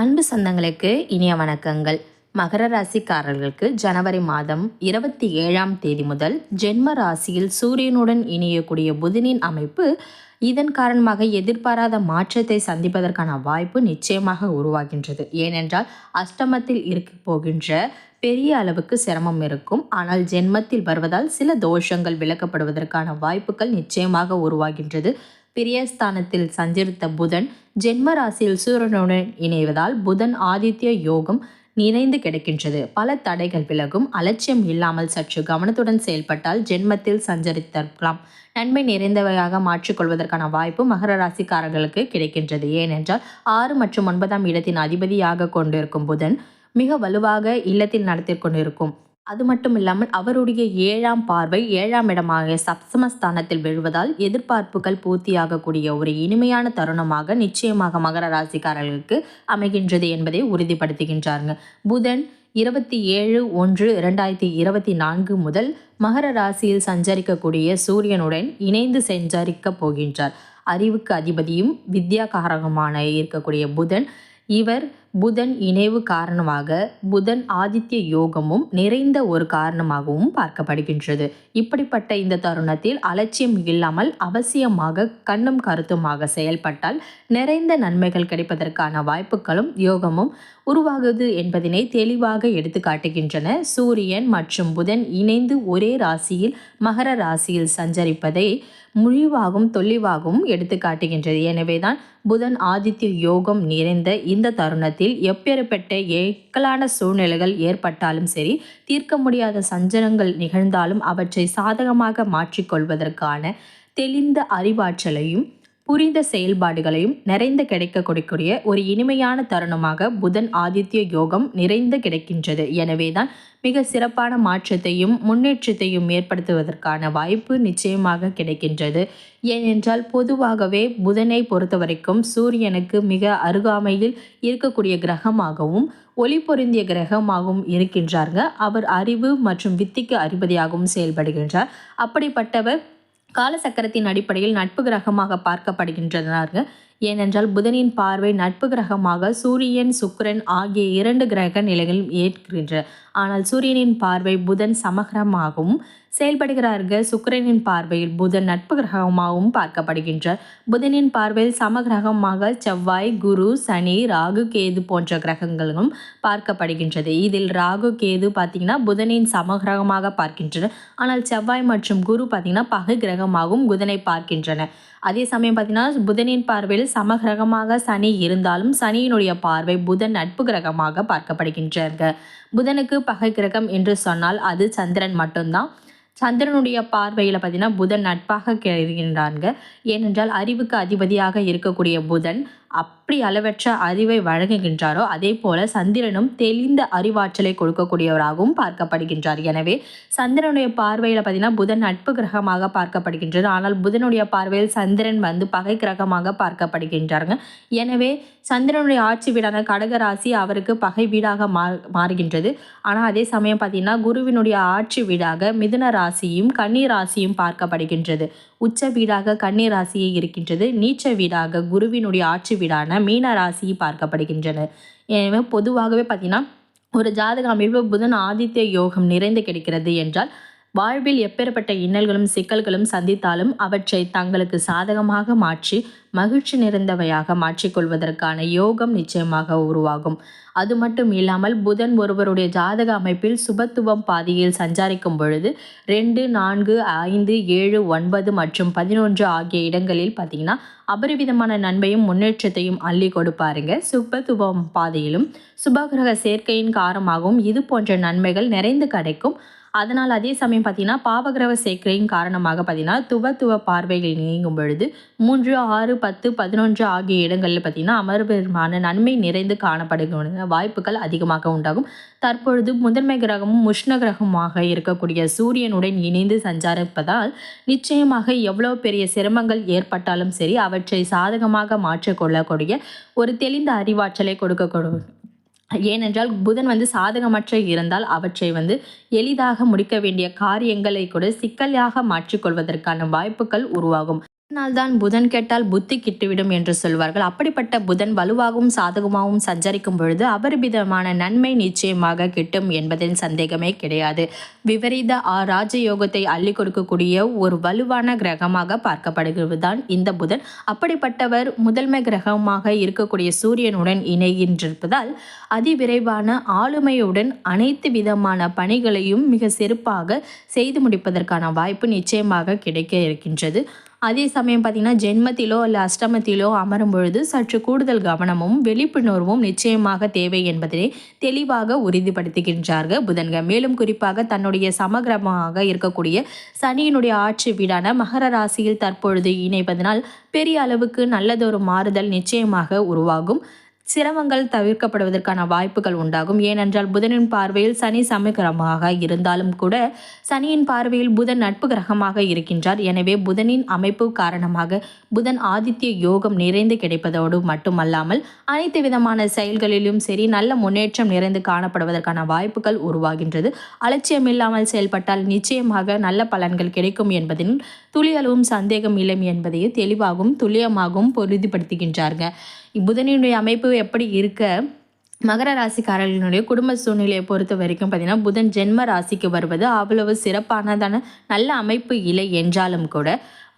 அன்பு சொந்தங்களுக்கு இனிய வணக்கங்கள். மகர ராசிக்காரர்களுக்கு ஜனவரி மாதம் இருபத்தி ஏழாம் தேதி முதல் ஜென்ம ராசியில் சூரியனுடன் இணையக்கூடிய புதனின் அமைப்பு இதன் காரணமாக எதிர்பாராத மாற்றத்தை சந்திப்பதற்கான வாய்ப்பு நிச்சயமாக உருவாகின்றது. ஏனென்றால் அஷ்டமத்தில் இருக்க போகின்ற பெரிய அளவுக்கு சிரமம் இருக்கும். ஆனால் ஜென்மத்தில் வருவதால் சில தோஷங்கள் விளக்கப்படுவதற்கான வாய்ப்புகள் நிச்சயமாக உருவாகின்றது. பிரியஸ்தானத்தில் சஞ்சரித்த புதன் ஜென்ம ராசியில் சூரியனுடன் இணைவதால் புதன் ஆதித்ய யோகம் நிறைந்து கிடைக்கின்றது. பல தடைகள் விலகும். அலட்சியம் இல்லாமல் சற்று கவனத்துடன் செயல்பட்டால் ஜென்மத்தில் சஞ்சரித்திருக்கலாம். நன்மை நிறைந்தவையாக மாற்றிக்கொள்வதற்கான வாய்ப்பு மகர ராசிக்காரர்களுக்கு கிடைக்கின்றது. ஏனென்றால் ஆறு மற்றும் ஒன்பதாம் இடத்தின் அதிபதியாக கொண்டிருக்கும் புதன் மிக வலுவாக இல்லத்தில் நடத்தி கொண்டிருக்கும். அது மட்டும் இல்லாமல் அவருடைய ஏழாம் பார்வை ஏழாம் இடமாக சப்சமஸ்தானத்தில் விழுவதால் எதிர்பார்ப்புகள் பூர்த்தியாகக்கூடிய ஒரு இனிமையான தருணமாக நிச்சயமாக மகர ராசிக்காரர்களுக்கு அமைகின்றது என்பதை உறுதிப்படுத்துகின்றாருங்க. புதன் இருபத்தி ஏழு ஒன்று இரண்டாயிரத்தி இருபத்தி நான்கு முதல் மகர ராசியில் சஞ்சரிக்கக்கூடிய சூரியனுடன் இணைந்து சஞ்சரிக்க போகின்றார். அறிவுக்கு அதிபதியும் வித்யாகாரகமான இருக்கக்கூடிய புதன் இவர் புதன் இணைவு காரணமாக புதன் ஆதித்ய யோகமும் நிறைந்த ஒரு காரணமாகவும் பார்க்கப்படுகின்றது. இப்படிப்பட்ட இந்த தருணத்தில் அலட்சியம் இல்லாமல் அவசியமாக கண்ணும் கருத்துமாக செயல்பட்டால் நிறைந்த நன்மைகள் கிடைப்பதற்கான வாய்ப்புகளும் யோகமும் உருவாகுது என்பதனை தெளிவாக எடுத்து காட்டுகின்றன. சூரியன் மற்றும் புதன் இணைந்து ஒரே ராசியில் மகர ராசியில் சஞ்சரிப்பதை முழிவாகவும் தொல்லிவாகவும் எடுத்து காட்டுகின்றது. எனவேதான் புதன் ஆதித்ய யோகம் நிறைந்த இந்த தருணத்தில் எப்பேற்பட்ட ஏக்கலான சூழ்நிலைகள் ஏற்பட்டாலும் சரி தீர்க்க முடியாத சஞ்சனங்கள் நிகழ்ந்தாலும் அவற்றை சாதகமாக மாற்றிக்கொள்வதற்கான தெளிந்த அறிவாற்றலையும் புரிந்த செயல்பாடுகளையும் நிறைந்து கிடைக்க கொடுக்கூடிய ஒரு இனிமையான தருணமாக புதன் ஆதித்ய யோகம் நிறைந்து கிடைக்கின்றது. எனவேதான் மிக சிறப்பான மாற்றத்தையும் முன்னேற்றத்தையும் ஏற்படுத்துவதற்கான வாய்ப்பு நிச்சயமாக கிடைக்கின்றது. ஏனென்றால் பொதுவாகவே புதனை பொறுத்த வரைக்கும் சூரியனுக்கு மிக அருகாமையில் இருக்கக்கூடிய கிரகமாகவும் ஒளி பொருந்திய கிரகமாகவும் இருக்கின்றார்கள். அவர் அறிவு மற்றும் வித்திக்கு அதிபதியாகவும் செயல்படுகின்றார். அப்படிப்பட்டவர் காலசக்கரத்தின் அடிப்படையில் நட்பு கிரகமாக பார்க்கப்படுகின்றனர் ஏனென்றால் புதனின் பார்வை நட்பு கிரகமாக சூரியன் சுக்கிரன் ஆகிய இரண்டு கிரக நிலைகளில் ஏற்கின்ற. ஆனால் சூரியனின் பார்வை புதன் சமகரமாகவும் செயல்படுகிறார்கள். சுக்கிரனின் பார்வையில் புதன் நட்பு கிரகமாகவும் பார்க்கப்படுகின்றார் புதனின் பார்வையில் சமகிரகமாக செவ்வாய் குரு சனி ராகு கேது போன்ற கிரகங்களும் பார்க்கப்படுகின்றது. இதில் ராகு கேது பார்த்தீங்கன்னா புதனின் சமகிரகமாக பார்க்கின்றன. ஆனால் செவ்வாய் மற்றும் குரு பார்த்தீங்கன்னா பகு கிரகமாகவும் புதனை பார்க்கின்றன. அதே சமயம் பார்த்தீங்கன்னா புதனின் பார்வையில் சமகிரகமாக சனி இருந்தாலும் சனியினுடைய பார்வை புதன் நட்பு கிரகமாக பார்க்கப்படுகின்றார்கள் புதனுக்கு பகை கிரகம் என்று சொன்னால் அது சந்திரன் மட்டும்தான். சந்திரனுடைய பார்வையில் பார்த்தீங்கன்னா புதன் நட்பாக இருக்கின்றாங்க ஏனென்றால் அறிவுக்கு அதிபதியாக இருக்கக்கூடிய புதன் அப்படி அளவற்ற அறிவை வழங்குகின்றாரோ அதே போல சந்திரனும் தெளிந்த அறிவாற்றலை கொடுக்கக்கூடியவராகவும் பார்க்கப்படுகின்றார். எனவே சந்திரனுடைய பார்வையில் பார்த்தீங்கன்னா புதன் நட்பு கிரகமாக பார்க்கப்படுகின்றது. ஆனால் புதனுடைய பார்வையில் சந்திரன் வந்து பகை கிரகமாக பார்க்கப்படுகின்றார்கள் எனவே சந்திரனுடைய ஆட்சி வீடான கடகராசி அவருக்கு பகை வீடாக மா மாறுகின்றது. ஆனால் அதே சமயம் பார்த்தீங்கன்னா குருவினுடைய ஆட்சி வீடாக மிதுன ராசியும் கன்னி ராசியும் பார்க்கப்படுகின்றது. உச்ச வீடாக கன்னி ராசியே இருக்கின்றது. நீச்ச வீடாக குருவினுடைய ஆட்சி வீடான மீன ராசி பார்க்கப்படுகின்றன. எனவே பொதுவாகவே பார்த்தீங்கன்னா ஒரு ஜாதக அமைப்பு புதன் ஆதித்ய யோகம் நிறைந்து கிடைக்கிறது என்றால் வாழ்வில் எப்பேற்பட்ட இன்னல்களும் சிக்கல்களும் சந்தித்தாலும் அவற்றை தங்களுக்கு சாதகமாக மாற்றி மகிழ்ச்சி நிறைந்தவையாக மாற்றிக்கொள்வதற்கான யோகம் நிச்சயமாக உருவாகும். அது மட்டும் இல்லாமல் புதன் ஒருவருடைய ஜாதக அமைப்பில் சுபத்துவம் பாதையில் சஞ்சாரிக்கும் பொழுது ரெண்டு நான்கு ஐந்து ஏழு ஒன்பது மற்றும் பதினொன்று ஆகிய இடங்களில் பார்த்தீங்கன்னா அபரிவிதமான நன்மையும் முன்னேற்றத்தையும் அள்ளி கொடுப்பாருங்க. சுபத்துவம் பாதையிலும் சுபகிரக சேர்க்கையின் காரணமாகவும் இது போன்ற நன்மைகள் நிறைந்து கிடைக்கும். அதனால் அதே சமயம் பார்த்தீங்கன்னா பாவகிரக சேர்க்கையின் காரணமாக பார்த்தீங்கன்னா துவ துவ பார்வைகள் நீங்கும் பொழுது மூன்று ஆறு பத்து பதினொன்று ஆகிய இடங்களில் பார்த்தீங்கன்னா அமர்பெருமான நன்மை நிறைந்து காணப்படுகின்ற வாய்ப்புகள் அதிகமாக உண்டாகும். தற்பொழுது முதன்மை கிரகமும் உஷ்ண கிரகமாக இருக்கக்கூடிய சூரியனுடன் இணைந்து சஞ்சாரிப்பதால் நிச்சயமாக எவ்வளோ பெரிய சிரமங்கள் ஏற்பட்டாலும் சரி அவற்றை சாதகமாக மாற்றிக்கொள்ளக்கூடிய ஒரு தெளிந்த அறிவாற்றலை கொடுக்கக்கூடும். ஏனென்றால் புதன் வந்து சாதகமற்ற இருந்தால் அவற்றை வந்து எளிதாக முடிக்க வேண்டிய காரியங்களை கூட சிக்கலாக மாற்றிக்கொள்வதற்கான வாய்ப்புகள் உருவாகும். தான் புதன் கேட்டால் புத்தி கிட்டுவிடும் என்று சொல்வார்கள். அப்படிப்பட்ட புதன் வலுவாகவும் சாதகமாகவும் சஞ்சரிக்கும் பொழுது அபரிமிதமான நன்மை நிச்சயமாக கிட்டும் என்பதில் சந்தேகமே கிடையாது. விபரீத ஆ ராஜயோகத்தை அள்ளி கொடுக்கக்கூடிய ஒரு வலுவான கிரகமாக பார்க்கப்படுகிறதுதான் இந்த புதன். அப்படிப்பட்டவர் முதன்மை கிரகமாக இருக்கக்கூடிய சூரியனுடன் இணைகின்றிருப்பதால் அதிவிரைவான ஆளுமையுடன் அனைத்து விதமான பணிகளையும் மிக சிறப்பாக செய்து முடிப்பதற்கான வாய்ப்பு நிச்சயமாக கிடைக்க இருக்கின்றது. அதே சமயம் பார்த்திங்கன்னா ஜென்மத்திலோ அல்ல அஷ்டமத்திலோ அமரும் பொழுது சற்று கூடுதல் கவனமும் விழிப்புணர்வும் நிச்சயமாக தேவை என்பதனை தெளிவாக உறுதிப்படுத்துகின்றார்கள் புதன்க மேலும் குறிப்பாக தன்னுடைய சமகிரமாக இருக்கக்கூடிய சனியினுடைய ஆட்சி வீடான மகர ராசியில் தற்பொழுது இணைப்பதனால் பெரிய அளவுக்கு நல்லதொரு மாறுதல் நிச்சயமாக உருவாகும். சிரமங்கள் தவிர்க்கப்படுவதற்கான வாய்ப்புகள் உண்டாகும். ஏனென்றால் புதனின் பார்வையில் சனி சமகிரகமாக இருந்தாலும் கூட சனியின் பார்வையில் புதன் நட்பு கிரகமாக இருக்கின்றார். எனவே புதனின் அமைப்பு காரணமாக புதன் ஆதித்ய யோகம் நிறைந்து கிடைப்பதோடு மட்டுமல்லாமல் அனைத்து விதமான செயல்களிலும் சரி நல்ல முன்னேற்றம் நிறைந்து காணப்படுவதற்கான வாய்ப்புகள் உருவாகின்றது. அலட்சியமில்லாமல் செயல்பட்டால் நிச்சயமாக நல்ல பலன்கள் கிடைக்கும் என்பதில் துளியளவும் சந்தேகம் இல்லை என்பதையே தெளிவாகவும் துல்லியமாகவும் உறுதிப்படுத்துகின்றார்கள் புதனினுடைய அமைப்பு எப்படி இருக்க? மகர ராசிக்காரர்களுடைய குடும்ப சூழ்நிலையை பொறுத்த வரைக்கும் பார்த்திங்கன்னா புதன் ஜென்ம ராசிக்கு வருவது அவ்வளவு சிறப்பானதான நல்ல அமைப்பு இல்லை என்றாலும் கூட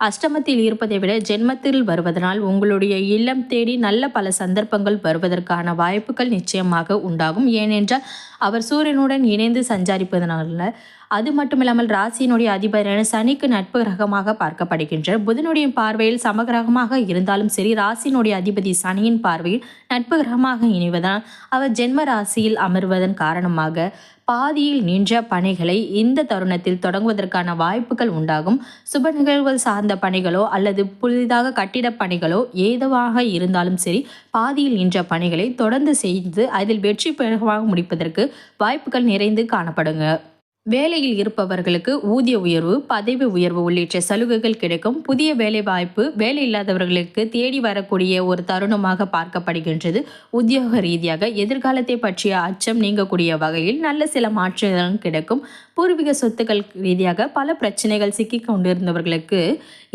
அஷ்டமத்தில் இருப்பதை விட ஜென்மத்தில் வருவதனால் உங்களுடைய இல்லம் தேடி நல்ல பல சந்தர்ப்பங்கள் வருவதற்கான வாய்ப்புகள் நிச்சயமாக உண்டாகும். ஏனென்றால் அவர் சூரியனுடன் இணைந்து சஞ்சாரிப்பதனால அது மட்டும் இல்லாமல் ராசியினுடைய அதிபரான சனிக்கு நட்பு கிரகமாக பார்க்கப்படுகின்ற புதனுடைய பார்வையில் சமகிரகமாக இருந்தாலும் சரி ராசியினுடைய அதிபதி சனியின் பார்வையில் நட்பு கிரகமாக இணைவதால் அவர் ஜென்ம ராசியில் அமர்வதன் காரணமாக பாதியில் நின்ற பணிகளை இந்த தருணத்தில் தொடங்குவதற்கான வாய்ப்புகள் உண்டாகும். சுப நிகழ்வுகள் சார்ந்த பணிகளோ அல்லது புதிதாக கட்டிடப் பணிகளோ ஏதுவாக இருந்தாலும் சரி பாதியில் நின்ற பணிகளை தொடர்ந்து செய்து அதில் வெற்றி பெறமாக முடிப்பதற்கு வாய்ப்புகள் நிறைந்து காணப்படுங்க. வேலையில் இருப்பவர்களுக்கு ஊதிய உயர்வு பதவி உயர்வு உள்ளிட்ட சலுகைகள் கிடைக்கும். புதிய வேலை வாய்ப்பு வேலை இல்லாதவர்களுக்கு தேடி வரக்கூடிய ஒரு தருணமாக பார்க்கப்படுகின்றது. உத்தியோக ரீதியாக எதிர்காலத்தை பற்றிய அச்சம் நீங்கக்கூடிய வகையில் நல்ல சில மாற்றங்கள் கிடைக்கும். பூர்வீக சொத்துக்கள் ரீதியாக பல பிரச்சனைகள் சிக்கி கொண்டிருந்தவர்களுக்கு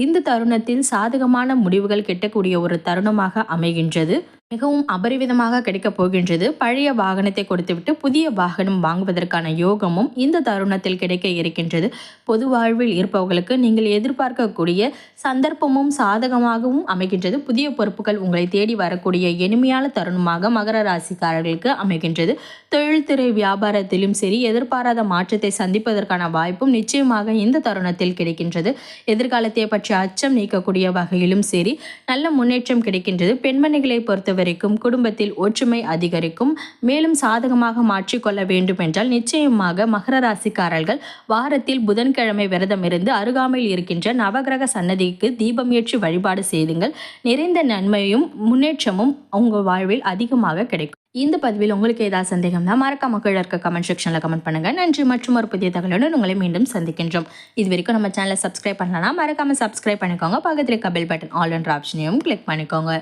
இந்த தருணத்தில் சாதகமான முடிவுகள் கிட்டக்கூடிய ஒரு தருணமாக அமைகின்றது. மிகவும் அபரிவிதமாக கிடைக்கப் போகின்றது. பழைய வாகனத்தை கொடுத்துவிட்டு புதிய வாகனம் வாங்குவதற்கான யோகமும் இந்த தருணத்தில் கிடைக்க இருக்கின்றது. பொது வாழ்வில் இருப்பவர்களுக்கு நீங்கள் எதிர்பார்க்கக்கூடிய சந்தர்ப்பமும் சாதகமாகவும் அமைகின்றது. புதிய பொறுப்புகள் உங்களை தேடி வரக்கூடிய எளிமையான தருணமாக மகர ராசிக்காரர்களுக்கு அமைகின்றது. தொழில்துறை வியாபாரத்திலும் சரி எதிர்பாராத மாற்றத்தை சந்திப்பதற்கான வாய்ப்பும் நிச்சயமாக இந்த தருணத்தில் கிடைக்கின்றது. எதிர்காலத்தை பற்றிய அச்சம் நீக்கக்கூடிய வகையிலும் சரி நல்ல முன்னேற்றம் கிடைக்கின்றது. பெண்மணிகளை பொறுத்த வரைக்கும் குடும்பத்தில் ஒற்றுமை அதிகரிக்கும். மேலும் சாதகமாக மாற்றிக்கொள்ள வேண்டும் என்றால் நிச்சயமாக மகர ராசிக்காரர்கள் வாரத்தில் புதன்கிழமை விரதம் இருந்து அருகாமையில் இருக்கின்ற நவகிரக சன்னதிக்கு தீபம் ஏற்றி வழிபாடு செய்துங்கள். நிறைந்த நன்மையும் முன்னேற்றமும் உங்கள் வாழ்வில் அதிகமாக கிடைக்கும். இந்த பதிவில் உங்களுக்கு ஏதாவது சந்தேகம்னா மறக்காம கீழே இருக்க கமெண்ட் செக்ஷனில் கமெண்ட் பண்ணுங்கள் நன்றி மற்றும் ஒரு புதிய தகவலுடன் உங்களை மீண்டும் சந்திக்கின்றோம். இது வரைக்கும் நம்ம சேனலை சப்ஸ்கிரைப் பண்ணலாம் மறக்காம சப்ஸ்கிரைப் பண்ணிக்கோங்க. பக்கத்தில் இருக்க பெல் பட்டன் ஆல் என்ற ஆப்ஷனையும் கிளிக் பண்ணிக்கோங்க.